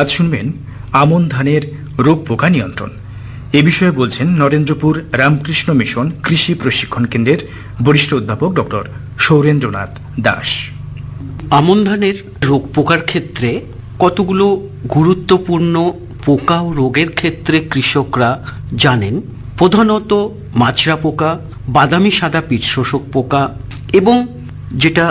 আজ শুনবেন আমন ধানের রোগ পোকা নিয়ন্ত্রণ। এ বিষয়ে বলছেন নরেন্দ্রপুর রামকৃষ্ণ মিশন কৃষি প্রশিক্ষণ কেন্দ্রের বরিষ্ঠ অধ্যাপক ডক্টর সৌরেন্দ্রনাথ দাস। আমন ধানের রোগ পোকার ক্ষেত্রে কতগুলো গুরুত্বপূর্ণ পোকা ও রোগের ক্ষেত্রে কৃষকরা জানেন? প্রধানত মাছরা পোকা, বাদামি সাদা পিঠ শোষক পোকা এবং যেটা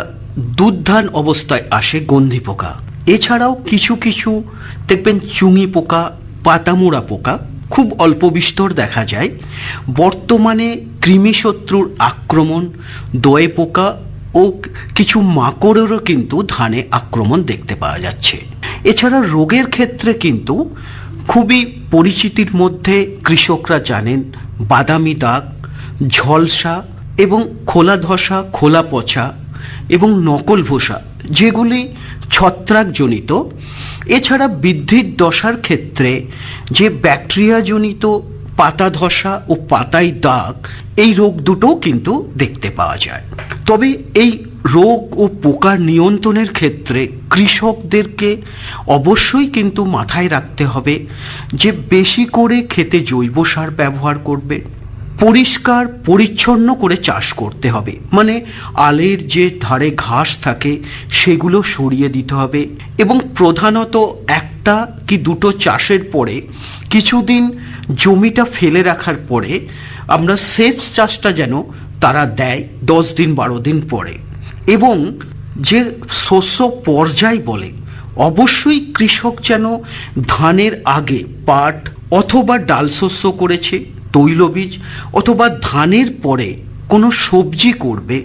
দুধ ধান অবস্থায় আসে গন্ধি পোকা। এছাড়াও কিছু কিছু, দেখবেন চুঙি পোকা, পাতামুড়া পোকা, খুব অল্প বিস্তর দেখা যায়। বর্তমানে কৃমিশত্রুর আক্রমণ, দয়ে পোকা ও কিছু মাকড়েরও কিন্তু ধানে আক্রমণ দেখতে পাওয়া যাচ্ছে। এছাড়া রোগের ক্ষেত্রে কিন্তু খুবই পরিচিতির মধ্যে কৃষকরা জানেন বাদামি দাগ, ঝলসা এবং খোলা ধসা খোলা পচা এবং নকল ভোসা যেগুলি ছত্রাকজনিত, এছাড়া বৃদ্ধির দশার ক্ষেত্রে যে ব্যাকটেরিয়াজনিত পাতা ধসা ও পাতায় দাগ, এই রোগ দুটোও কিন্তু দেখতে পাওয়া যায়। তবে এই রোগ ও পোকার নিয়ন্ত্রণের ক্ষেত্রে কৃষকদেরকে অবশ্যই কিন্তু মাথায় রাখতে হবে যে বেশি করে খেতে জৈব সার ব্যবহার করবে পরিষ্কার, পরিচ্ছন্ন করে চাষ করতে হবে। মানে আলের যে ধারে ঘাস থাকে, সেগুলো সরিয়ে দিতে হবে এবং প্রধানত একটা কি দুটো চাষের পরে কিছুদিন জমিটা ফেলে রাখার পরে আমরা সেচ চাষটা যেন তারা দেয় দশ দিন, বারো দিন পরে। এবং যে শস্য পর্যায় বলে, অবশ্যই কৃষক যেন ধানের আগে পাট অথবা ডাল শস্য করেছে তৈলবীজ অথবা ধানের পরে কোনো সবজি করবে,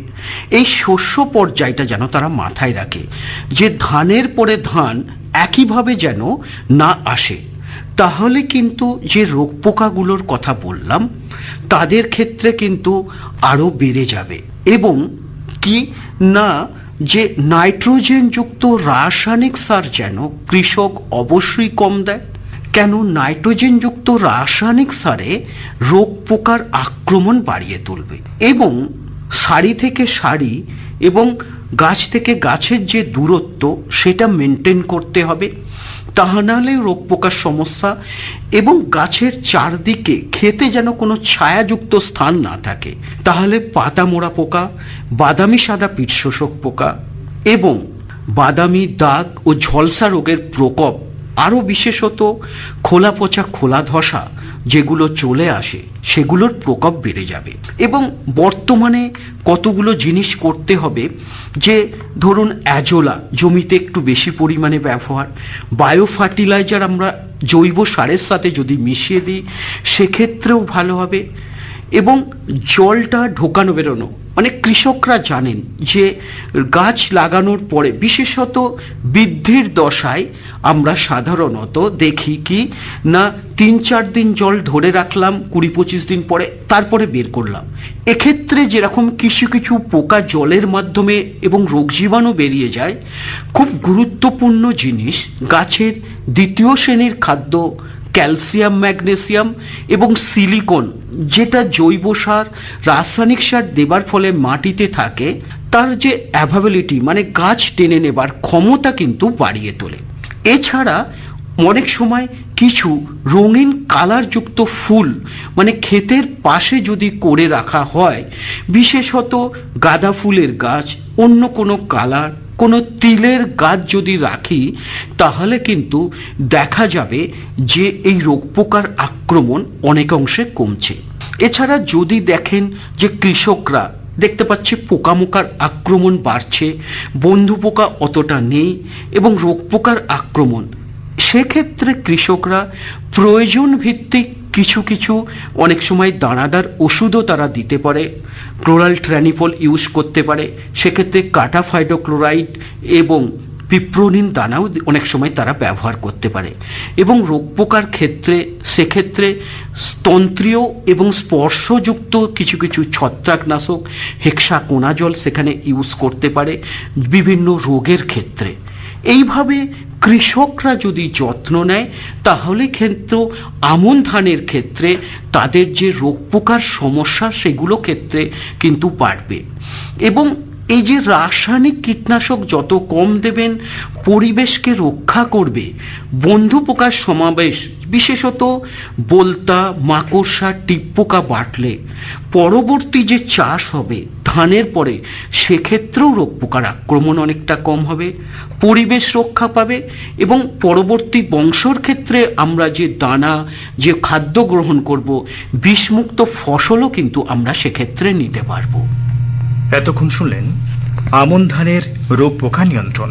এই শস্য পর্যায়টা যেন তারা মাথায় রাখে, যে ধানের পরে ধান একইভাবে যেন না আসে। তাহলে কিন্তু যে রোগ পোকাগুলোর কথা বললাম, তাদের ক্ষেত্রে কিন্তু আরও বেড়ে যাবে। এবং কি না যে নাইট্রোজেনযুক্ত রাসায়নিক সার যেন কৃষক অবশ্যই কম দেয়? কেন নাইট্রোজেনযুক্ত রাসায়নিক সারে রোগ পোকার আক্রমণ বাড়িয়ে তুলবে? এবং সারি থেকে সারি এবং গাছ থেকে গাছের যে দূরত্ব, সেটা মেনটেন করতে হবে। তা নাহলে রোগ পোকার সমস্যা এবং গাছের চারদিকে খেতে যেন কোনো ছায়াযুক্ত স্থান না থাকে। তাহলে পাতা মোড়া পোকা, বাদামি সাদা শোষক পোকা এবং বাদামি দাগ ও ঝলসা রোগের প্রকোপ আরও বিশেষত খোলা পচা খোলা ধসা যেগুলো চলে আসে, সেগুলোর প্রকোপ বেড়ে যাবে। এবং বর্তমানে কতগুলো জিনিস করতে হবে যে, ধরুন অ্যাজোলা জমিতে একটু বেশি পরিমাণে ব্যবহার বায়ো ফার্টিলাইজার আমরা জৈব সারের সাথে যদি মিশিয়ে দিই, সেক্ষেত্রেও ভালো হবে। এবং জলটা ঢোকানো, বেরোনো মানে কৃষকরা জানেন যে গাছ লাগানোর পরে, বিশেষত বৃদ্ধির দশায়, আমরা সাধারণত দেখি কি, না তিন চার দিন জল ধরে রাখলাম, কুড়ি পঁচিশ দিন পরে তারপরে বের করলাম। এক্ষেত্রে যেরকম কিছু কিছু পোকা জলের মাধ্যমে এবং রোগ জীবাণু বেরিয়ে যায়, খুব গুরুত্বপূর্ণ জিনিস, গাছের দ্বিতীয় শ্রেণির খাদ্য ক্যালসিয়াম, ম্যাগনেসিয়াম এবং সিলিকন, যেটা জৈব সার, রাসায়নিক সার দেবার ফলে মাটিতে থাকে, তার যে অ্যাভাবিলিটি মানে গাছ টেনে নেবার ক্ষমতা কিন্তু বাড়িয়ে তোলে। এছাড়া অনেক সময় কিছু রঙিন কালারযুক্ত ফুল মানে ক্ষেতের পাশে যদি করে রাখা হয়, বিশেষত গাঁদা ফুলের গাছ, অন্য কোনো কালার কোনো তিলের গাছ যদি রাখি, তাহলে কিন্তু দেখা যাবে যে এই রোগ পোকার আক্রমণ অনেক অংশে কমছে। এছাড়া যদি দেখেন যে কৃষকরা, দেখতে পাচ্ছি পোকামোকার আক্রমণ বাড়ছে, বন্ধু পোকা অতটা নেই এবং রোগ পোকার আক্রমণ, সেক্ষেত্রে কৃষকরা প্রয়োজন ভিত্তিক কিছু কিছু অনেক সময় দানাদার ওষুধও তারা দিতে পারে ক্লোরাল ট্র্যানিফল ইউজ করতে পারে। সেক্ষেত্রে কাটাফাইডোক্লোরাইড এবং পিপ্রোনিন দানাও অনেক সময় তারা ব্যবহার করতে পারে। এবং রোগ পোকার ক্ষেত্রে, সেক্ষেত্রে তন্ত্রীয় এবং স্পর্শযুক্ত কিছু কিছু ছত্রাকনাশক হেক্সা হেক্সাকোনাজল সেখানে ইউজ করতে পারে বিভিন্ন রোগের ক্ষেত্রে। এইভাবে কৃষকরা যদি যত্ন নেয়, তাহলে কিন্তু আমন ধানের ক্ষেত্রে তাদের যে রোগ পোকার সমস্যা, সেগুলো ক্ষেত্রে কিন্তু বাড়বে। এবং এই যে রাসায়নিক কীটনাশক যত কম দেবেন, পরিবেশকে রক্ষা করবে, বন্ধু পোকার সমাবেশ, বিশেষত বলতা, মাকড়সা, টিপ পোকা বাটলে, পরবর্তী যে চাষ হবে ধানের পরে সেক্ষেত্রেও রোগ পোকার আক্রমণ অনেকটা কম হবে, পরিবেশ রক্ষা পাবে এবং পরবর্তী বংশর ক্ষেত্রে আমরা যে দানা, যে খাদ্য গ্রহণ করব, বিষমুক্ত ফসলও কিন্তু আমরা সেক্ষেত্রে নিতে পারব। এতক্ষণ শুনলেন আমন ধানের রোগ পোকা নিয়ন্ত্রণ।